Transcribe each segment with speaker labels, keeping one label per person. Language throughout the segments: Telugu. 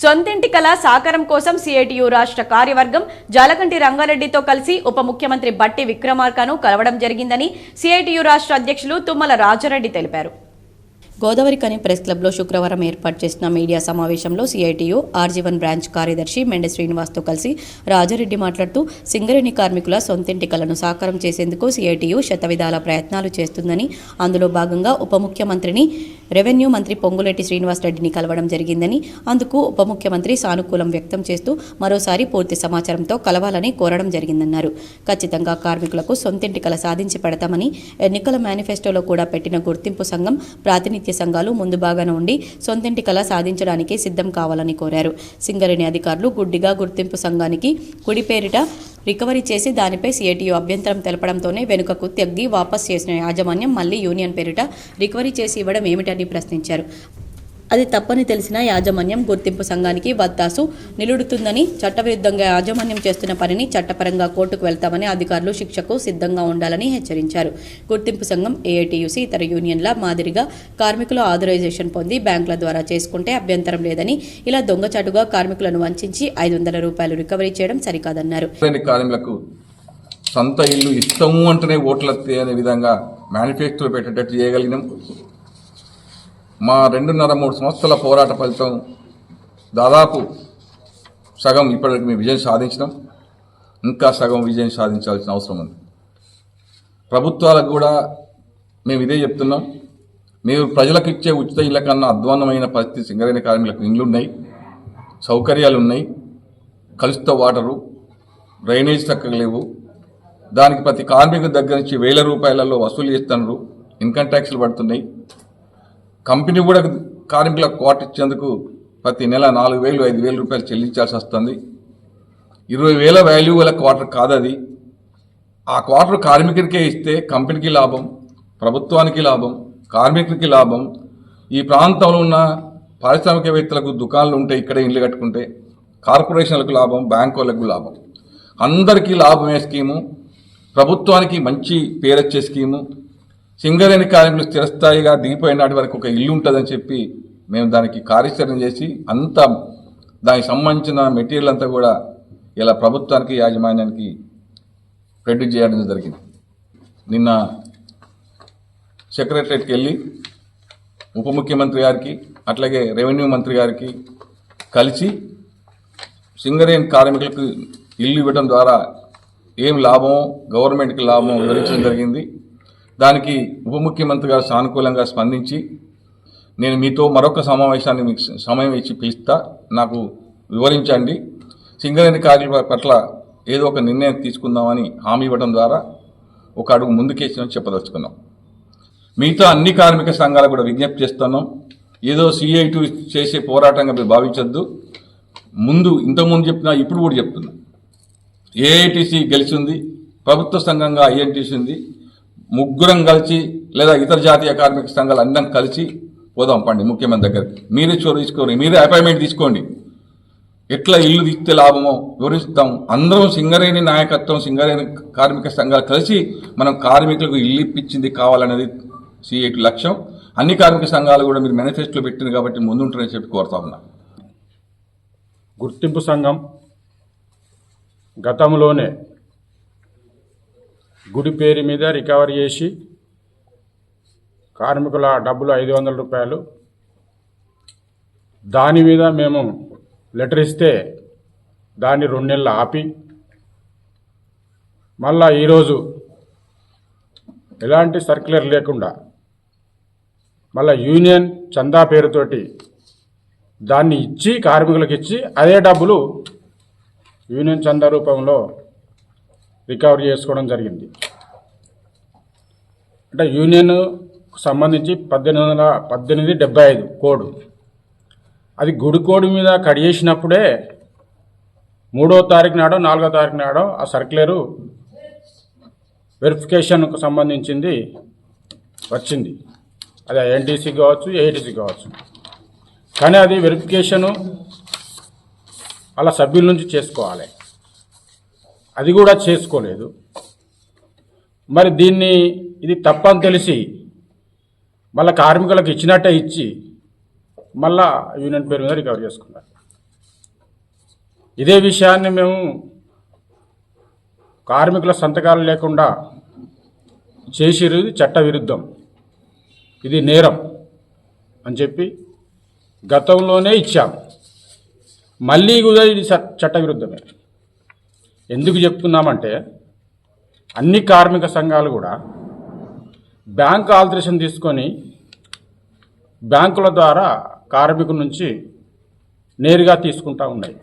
Speaker 1: సొంతింటి కళ సాకారం కోసం సిఐటియు రాష్ట్ర కార్యవర్గం జాలకంటి రంగారెడ్డితో కలిసి ఉప ముఖ్యమంత్రి బట్టి విక్రమార్కను కలవడం జరిగిందని సిఐటియు రాష్ట్ర అధ్యక్షులు తుమ్మల రాజారెడ్డి తెలిపారు. గోదావరి కని ప్రెస్ క్లబ్లో శుక్రవారం ఏర్పాటు చేసిన మీడియా సమావేశంలో సిఐటియు ఆర్జీవన్ బ్రాంచ్ కార్యదర్శి మెండ శ్రీనివాస్తో కలిసి రాజారెడ్డి మాట్లాడుతూ సింగరేణి కార్మికుల సొంతింటి కలను సాకారం చేసేందుకు సిఐటియు శతవిధాల ప్రయత్నాలు చేస్తుందని అందులో భాగంగా ఉప ముఖ్యమంత్రిని రెవెన్యూ మంత్రి పొంగులేటి శ్రీనివాసరెడ్డిని కలవడం జరిగిందని అందుకు ఉప ముఖ్యమంత్రి సానుకూలం వ్యక్తం చేస్తూ మరోసారి పూర్తి సమాచారంతో కలవాలని కోరడం జరిగిందన్నారు. ఖచ్చితంగా కార్మికులకు సొంతింటి కల సాధించి పెడతామని ఎన్నికల మేనిఫెస్టోలో కూడా పెట్టిన గుర్తింపు సంఘం ప్రాతినిధ్య సంఘాలు ముందు భాగాన ఉండి సొంతింటి కల సాధించడానికి సిద్ధం కావాలని కోరారు. సింగరేణి అధికారులు గుడ్డిగా గుర్తింపు సంఘానికి కుడిపేరిట రికవరీ చేసి దానిపై సిఐటియు అభ్యంతరం తెలపడంతోనే వెనుకకు తగ్గి వాపస్ చేసిన యాజమాన్యం మళ్ళీ యూనియన్ పేరిట రికవరీ చేసి ఇవ్వడం ఏమిటని ప్రశ్నించారు. అది తప్పని తెలిసిన యాజమాన్యం గుర్తింపు సంఘానికి వత్తాసు నిలుడుతుందని చట్టవిరుద్ధంగా యాజమాన్యం చేస్తున్న పనిని చట్టపరంగా కోర్టుకు వెళ్తామని అధికారులు శిక్షకు సిద్ధంగా ఉండాలని హెచ్చరించారు. గుర్తింపు సంఘం ఏఐటియుసి ఇతర యూనియన్ల మాదిరిగా కార్మికులు ఆథరైజేషన్ పొంది బ్యాంకుల ద్వారా చేసుకుంటే అభ్యంతరం లేదని ఇలా దొంగచాటుగా కార్మికులను వంచి ఐదు వందల రూపాయలు రికవరీ చేయడం సరికాదన్నారు.
Speaker 2: కార్మికులకు సొంత ఇల్లు ఇష్టము అంటేనే ఓట్లు వస్తాయి అనే విధంగా మేనిఫెస్టోలో పెట్టేటట్టు చేయగలిగినాం. మా రెండున్నర మూడు సంవత్సరాల పోరాట ఫలితం దాదాపు సగం ఇప్పటికి మేము విజయం సాధించినాం. ఇంకా సగం విజయం సాధించాల్సిన అవసరం ఉంది. ప్రభుత్వాలకు కూడా మేము ఇదే చెప్తున్నాం. మీరు ప్రజలకు ఇచ్చే ఉచిత ఇళ్ళ కన్నా అధ్వాన్నమైన పరిస్థితి సింగరేణ కార్మికులకు ఇండ్లు ఉన్నాయి సౌకర్యాలు ఉన్నాయి కలుషిత వాటరు డ్రైనేజ్ చక్కగా లేవు. దానికి ప్రతి కార్మికుడి దగ్గర నుంచి వేల రూపాయలలో వసూలు చేస్తున్నారు. ఇన్కమ్ ట్యాక్స్లు పడుతున్నాయి. కంపెనీ కూడా కార్మికులకు కోట ఇచ్చేందుకు ప్రతి నెల నాలుగు వేలు ఐదు వేల రూపాయలు చెల్లించాల్సి వస్తుంది. ఇరవై వేల వాల్యూ గల క్వార్టర్ కాదు అది. ఆ క్వార్టర్ కార్మికుడికే ఇస్తే కంపెనీకి లాభం ప్రభుత్వానికి లాభం కార్మికుడికి లాభం. ఈ ప్రాంతంలో ఉన్న పారిశ్రామికవేత్తలకు దుకాణాలు ఉంటే ఇక్కడే ఇల్లు కట్టుకుంటే కార్పొరేషన్లకు లాభం బ్యాంకు వాళ్ళకు లాభం. అందరికీ లాభమే స్కీము. ప్రభుత్వానికి మంచి పేరొచ్చే స్కీము. సింగరేణి కార్మికులు స్థిరస్థాయిగా దిగిపోయిన నాటి వరకు ఒక ఇల్లు ఉంటుందని చెప్పి మేము దానికి కార్యాచరణ చేసి అంతా దానికి సంబంధించిన మెటీరియల్ అంతా కూడా ఇలా ప్రభుత్వానికి యాజమాన్యానికి ప్రొడ్యూస్ చేయడం జరిగింది. నిన్న సెక్రటరేట్కి వెళ్ళి ఉప ముఖ్యమంత్రి గారికి అట్లాగే రెవెన్యూ మంత్రి గారికి కలిసి సింగరేణి కార్మికులకు ఇల్లు ఇవ్వడం ద్వారా ఏం లాభం గవర్నమెంట్కి లాభం వివరించడం జరిగింది దానికి ఉప ముఖ్యమంత్రి గారు సానుకూలంగా స్పందించి నేను మీతో మరొక సమావేశాన్ని మీకు సమయం ఇచ్చి పిలుస్తా నాకు వివరించండి. సింగరేణి కార్మికుల పట్ల ఏదో ఒక నిర్ణయం తీసుకుందామని హామీ ఇవ్వడం ద్వారా ఒక అడుగు ముందుకేసిన చెప్పదలుచుకున్నాం. మిగతా అన్ని కార్మిక సంఘాలు కూడా విజ్ఞప్తి చేస్తున్నాం. ఏదో సిఐ టూ చేసే పోరాటంగా మీరు భావించొద్దు. ముందు ఇంతకుముందు చెప్పినా ఇప్పుడు కూడా చెప్తున్నా. ఏఐటీసీ గెలిచింది ప్రభుత్వ సంఘంగా ఐఎన్టీసీ ఉంది. ముగ్గురం కలిసి లేదా ఇతర జాతీయ కార్మిక సంఘాలు అందరం కలిసి పోదాం పండి ముఖ్యమంత్రి దగ్గరికి. మీరే చోరు తీసుకోండి. మీరే అపాయింట్మెంట్ తీసుకోండి. ఎట్లా ఇల్లు తీస్తే లాభమో వివరిస్తాం. అందరం సింగరేణి నాయకత్వం సింగరేణి కార్మిక సంఘాలు కలిసి మనం కార్మికులకు ఇల్లు ఇప్పించింది కావాలనేది సిఐటి లక్ష్యం. అన్ని కార్మిక సంఘాలు కూడా మీరు మేనిఫెస్టోలో పెట్టింది కాబట్టి ముందుంటారని చెప్పి కోరుతా ఉన్నా.
Speaker 3: గుర్తింపు సంఘం గతంలోనే గుడి పేరు మీద రికవరీ చేసి కార్మికుల డబ్బులు ఐదు వందల రూపాయలు. దాని మీద మేము లెటర్ ఇస్తే దాన్ని రెండు నెలలు ఆపి మళ్ళా ఈరోజు ఎలాంటి సర్క్యులర్ లేకుండా మళ్ళా యూనియన్ చందా పేరుతోటి దాన్ని ఇచ్చి కార్మికులకు ఇచ్చి అదే డబ్బులు యూనియన్ చందా రూపంలో రికవరీ చేసుకోవడం జరిగింది. అంటే యూనియన్ సంబంధించి పద్దెనిమిది వందల పద్దెనిమిది డెబ్బై ఐదు కోడ్. అది గుడి కోడ్ మీద కడిగేసినప్పుడే మూడో తారీఖు నాడో నాలుగో తారీఖు నాడో ఆ సర్క్యులరు వెరిఫికేషన్కు సంబంధించింది వచ్చింది. అది ఎన్టీసీ కావచ్చు ఏఐటీసీ కావచ్చు. కానీ అది వెరిఫికేషను అలా సభ్యుల నుంచి చేసుకోవాలి. అది కూడా చేసుకోలేదు. మరి దీన్ని ఇది తప్పని తెలిసి మళ్ళీ కార్మికులకు ఇచ్చినట్టే ఇచ్చి మళ్ళా యూనియన్ పేరు మీద రికవర్ చేసుకున్నారు. ఇదే విషయాన్ని మేము కార్మికుల సంతకాలు లేకుండా చేసిరు చట్ట విరుద్ధం ఇది నేరం అని చెప్పి గతంలోనే ఇచ్చాం. మళ్ళీ కూడా ఇది చట్టవిరుద్ధమే. చట్ట విరుద్ధమే ఎందుకు చెప్తున్నామంటే అన్ని కార్మిక సంఘాలు కూడా బ్యాంక్ ఆల్టరేషన్ తీసుకొని బ్యాంకుల ద్వారా కార్మికుల నుంచి నేరుగా తీసుకుంటా ఉన్నాయి.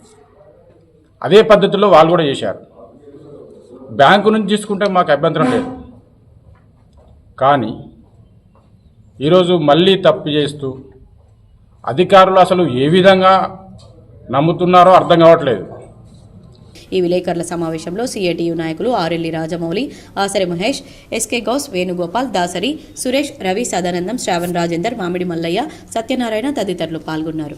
Speaker 3: అదే పద్ధతిలో వాళ్ళు కూడా చేశారు. బ్యాంకు నుంచి తీసుకుంటే మాకు అభ్యంతరం లేదు. కానీ ఈరోజు మళ్ళీ తప్పు చేస్తూ అధికారులు అసలు ఏ విధంగా నమ్ముతున్నారో అర్థం కావట్లేదు.
Speaker 1: ఈ విలేకరుల సమావేశంలో సిఐటియు నాయకులు ఆరెల్లి రాజమౌళి ఆసరి మహేష్ ఎస్కే గౌస్ వేణుగోపాల్ దాసరి సురేష్ రవి సదానందం శ్రావణ్ రాజేందర్ మామిడి మల్లయ్య సత్యనారాయణ తదితరులు పాల్గొన్నారు.